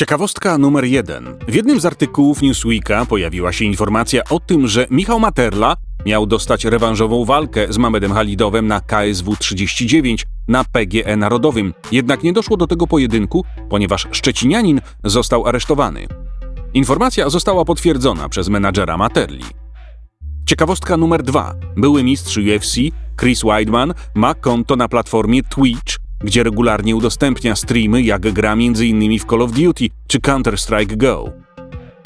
Ciekawostka numer jeden. W jednym z artykułów Newsweeka pojawiła się informacja o tym, że Michał Materla miał dostać rewanżową walkę z Mamedem Halidowem na KSW 39 na PGE Narodowym. Jednak nie doszło do tego pojedynku, ponieważ Szczecinianin został aresztowany. Informacja została potwierdzona przez menadżera Materli. Ciekawostka numer dwa. Były mistrz UFC Chris Weidman ma konto na platformie Twitch, gdzie regularnie udostępnia streamy, jak gra m.in. w Call of Duty czy Counter-Strike Go.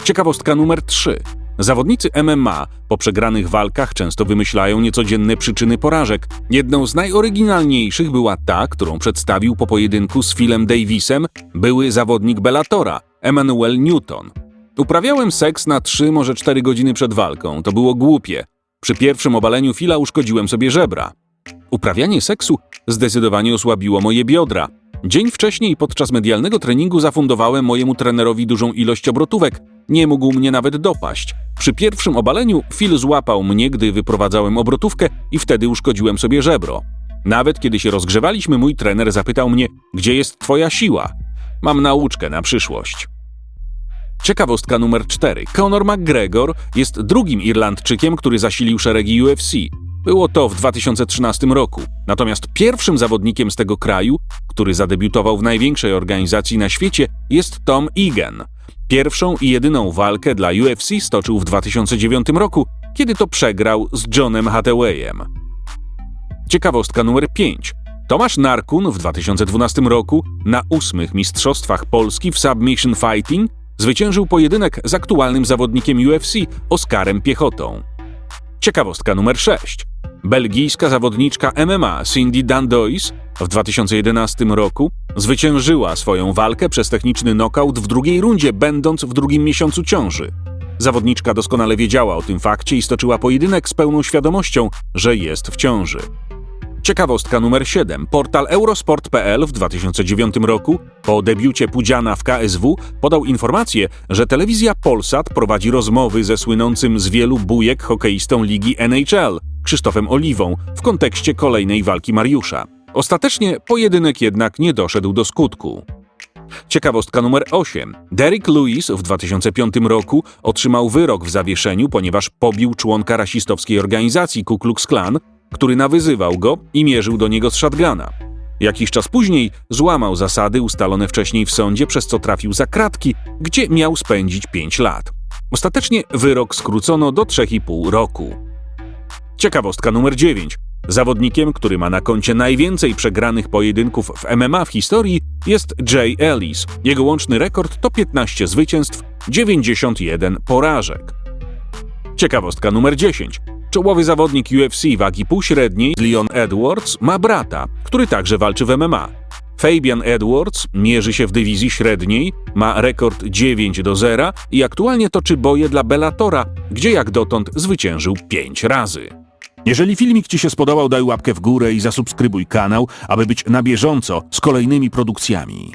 Ciekawostka numer 3. Zawodnicy MMA po przegranych walkach często wymyślają niecodzienne przyczyny porażek. Jedną z najoryginalniejszych była ta, którą przedstawił po pojedynku z Philem Davisem były zawodnik Bellatora, Emmanuel Newton. Uprawiałem seks na 3, może 4 godziny przed walką. To było głupie. Przy pierwszym obaleniu Phila uszkodziłem sobie żebra. Uprawianie seksu zdecydowanie osłabiło moje biodra. Dzień wcześniej podczas medialnego treningu zafundowałem mojemu trenerowi dużą ilość obrotówek. Nie mógł mnie nawet dopaść. Przy pierwszym obaleniu Phil złapał mnie, gdy wyprowadzałem obrotówkę i wtedy uszkodziłem sobie żebro. Nawet kiedy się rozgrzewaliśmy, mój trener zapytał mnie, gdzie jest twoja siła? Mam nauczkę na przyszłość. Ciekawostka numer 4. Conor McGregor jest drugim Irlandczykiem, który zasilił szeregi UFC. Było to w 2013 roku. Natomiast pierwszym zawodnikiem z tego kraju, który zadebiutował w największej organizacji na świecie, jest Tom Egan. Pierwszą i jedyną walkę dla UFC stoczył w 2009 roku, kiedy to przegrał z Johnem Hathawayem. Ciekawostka numer 5. Tomasz Narkun w 2012 roku na ósmych Mistrzostwach Polski w Submission Fighting zwyciężył pojedynek z aktualnym zawodnikiem UFC Oskarem Piechotą. Ciekawostka numer 6. Belgijska zawodniczka MMA Cindy Dandois w 2011 roku zwyciężyła swoją walkę przez techniczny knockout w drugiej rundzie, będąc w drugim miesiącu ciąży. Zawodniczka doskonale wiedziała o tym fakcie i stoczyła pojedynek z pełną świadomością, że jest w ciąży. Ciekawostka numer 7. Portal Eurosport.pl w 2009 roku, po debiucie Pudziana w KSW, podał informację, że telewizja Polsat prowadzi rozmowy ze słynącym z wielu bujek hokeistą ligi NHL, Krzysztofem Oliwą, w kontekście kolejnej walki Mariusza. Ostatecznie pojedynek jednak nie doszedł do skutku. Ciekawostka numer 8. Derek Lewis w 2005 roku otrzymał wyrok w zawieszeniu, ponieważ pobił członka rasistowskiej organizacji Ku Klux Klan, który nawyzywał go i mierzył do niego z shotguna. Jakiś czas później złamał zasady ustalone wcześniej w sądzie, przez co trafił za kratki, gdzie miał spędzić 5 lat. Ostatecznie wyrok skrócono do 3,5 roku. Ciekawostka numer 9. Zawodnikiem, który ma na koncie najwięcej przegranych pojedynków w MMA w historii, jest Jay Ellis. Jego łączny rekord to 15 zwycięstw, 91 porażek. Ciekawostka numer 10. Czołowy zawodnik UFC wagi półśredniej Leon Edwards ma brata, który także walczy w MMA. Fabian Edwards mierzy się w dywizji średniej, ma rekord 9 do 0 i aktualnie toczy boje dla Bellatora, gdzie jak dotąd zwyciężył 5 razy. Jeżeli filmik Ci się spodobał, daj łapkę w górę i zasubskrybuj kanał, aby być na bieżąco z kolejnymi produkcjami.